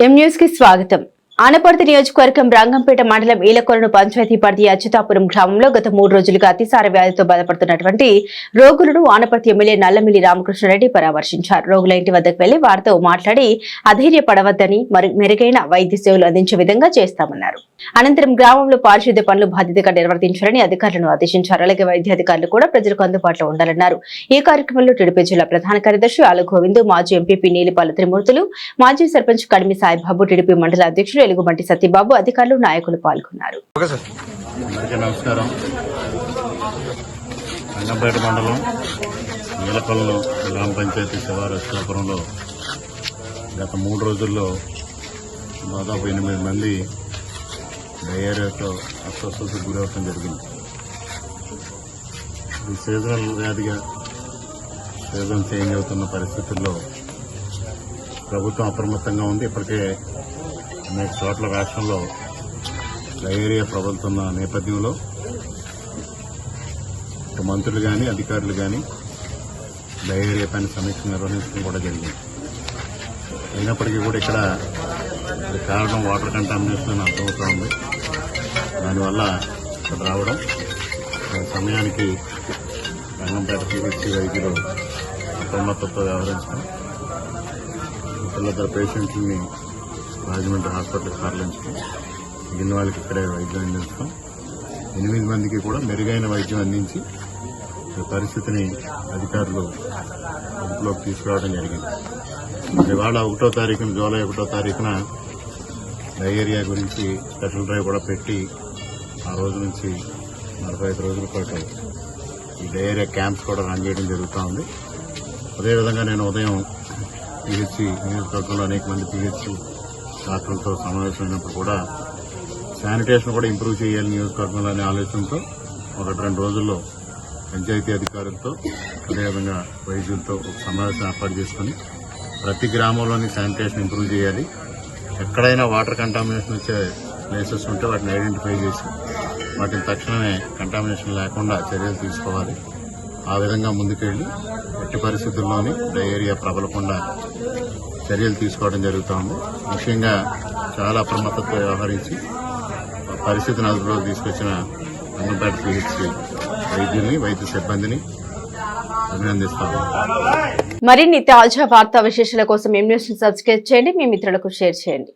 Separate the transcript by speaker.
Speaker 1: కి స్వాగతం. ఆనపర్తి నియోజకవర్గం రంగంపేట మండలం ఈలకొలను పంచాయతీ పరిధి అచ్యుతాపురం గ్రామంలో గత మూడు రోజులుగా అతిసార వ్యాధితో బాధపడుతున్నటువంటి రోగులను ఆనపర్తి ఎమ్మెల్యే నల్లమిల్లి రామకృష్ణారెడ్డి పరామర్శించారు. రోగుల ఇంటి వద్దకు వెళ్ళి వారితో మాట్లాడి అధైర్యపడవద్దని మరి మెరుగైన వైద్య సేవలు అందించే విధంగా చేస్తామన్నారు. అనంతరం గ్రామంలో పారిశుద్ధ్య పనులు బాధ్యతగా నిర్వర్తించాలని అధికారులను ఆదేశించారు. అలాగే వైద్య అధికారులు కూడా ప్రజలకు అందుబాటులో ఉండాలన్నారు. ఈ కార్యక్రమంలో టీడీపీ జిల్లా ప్రధాన కార్యదర్శి ఆలు గోవింద్ మాజీ ఎంపీపీ నీలిపాల త్రిమూర్తులు మాజీ సర్పంచ్ కడిమి సాయిబాబు టీడీపీ మండల అధ్యక్షులు ఎలుగుబంటి సత్యబాబు అధికారులు నాయకులు పాల్గొన్నారు.
Speaker 2: అందరికీ నమస్కారం. రంగంపేట మండలం నీలకొల్లు గ్రామ పంచాయతీ శివారు అశ్వాపురంలో గత మూడు రోజుల్లో దాదాపు ఎనిమిది మంది డయేరియాతో అస్వస్థతకు గురవటం జరిగింది. ఈ సీజనల్ వ్యాధిగా సీజన్ చేంజ్ అవుతున్న పరిస్థితుల్లో ప్రభుత్వం అప్రమత్తంగా ఉంది. ఇప్పటికే అనేక చోట్ల రాష్ట్రంలో డయేరియా ప్రబలుతున్న నేపథ్యంలో మంత్రులు కానీ అధికారులు కానీ డయేరియా పైన సమీక్ష నిర్వహించడం కూడా జరిగింది. అయినప్పటికీ కూడా ఇక్కడ కారణం వాటర్ కంటామినేషన్ అని అర్థమవుతూ ఉంది. దానివల్ల ఇక్కడ రావడం ఆ సమయానికి రంగంపేట సిహెచ్సి వైద్యులు అప్రమత్తతో వ్యవహరించడం. ఇతరులిద్దరు పేషెంట్ని రాజమండ్రి హాస్పిటల్కి తరలించడం. మిగిలిన వాళ్ళకి ఇక్కడే వైద్యం అందించడం. ఎనిమిది మందికి కూడా మెరుగైన వైద్యం అందించి ఈ పరిస్థితిని అధికారులు అదుపులోకి తీసుకురావడం జరిగింది. ఇవాళ ఒకటో తారీఖున జూలై ఒకటో తారీఖున డయేరియా గురించి స్పెషల్ డ్రైవ్ కూడా పెట్టి ఆ రోజు నుంచి నలభై ఐదు రోజుల పాటు ఈ డయేరియా క్యాంప్స్ కూడా రన్ చేయడం జరుగుతూ ఉంది. అదేవిధంగా నేను ఉదయం పిహెచ్సి నియోజకవర్గంలో అనేక మంది పిహెచ్సి డాక్టర్లతో సమావేశమైనప్పుడు కూడా శానిటేషన్ కూడా ఇంప్రూవ్ చేయాలి నియోజకవర్గంలో అనే ఆలోచనతో ఒకటి రెండు రోజుల్లో పంచాయతీ అధికారులతో అదేవిధంగా వైద్యులతో ఒక సమావేశం ఏర్పాటు చేసుకుని ప్రతి గ్రామంలోని శానిటేషన్ ఇంప్రూవ్ చేయాలి. ఎక్కడైనా వాటర్ కంటామినేషన్ వచ్చే ప్లేసెస్ ఉంటే వాటిని ఐడెంటిఫై చేసి వాటిని తక్షణమే కంటామినేషన్ లేకుండా చర్యలు తీసుకోవాలి. ఆ విధంగా ముందుకెళ్ళి ఎట్టి పరిస్థితుల్లోని డయేరియా ప్రబలకుండా చర్యలు తీసుకోవడం జరుగుతుంది ముఖ్యంగా చాలా అప్రమత్తతో వ్యవహరించి పరిస్థితిని అదుపులోకి తీసుకొచ్చిన అమ్మపేట పిహెచ్సి వైద్యుని వైద్య సిబ్బందిని అభినందిస్తాము
Speaker 1: మరిన్ని తాజా వార్తా విశేషాల కోసం ఎం న్యూస్ సబ్స్క్రైబ్ చేయండి. మీ మిత్రులకు షేర్ చేయండి.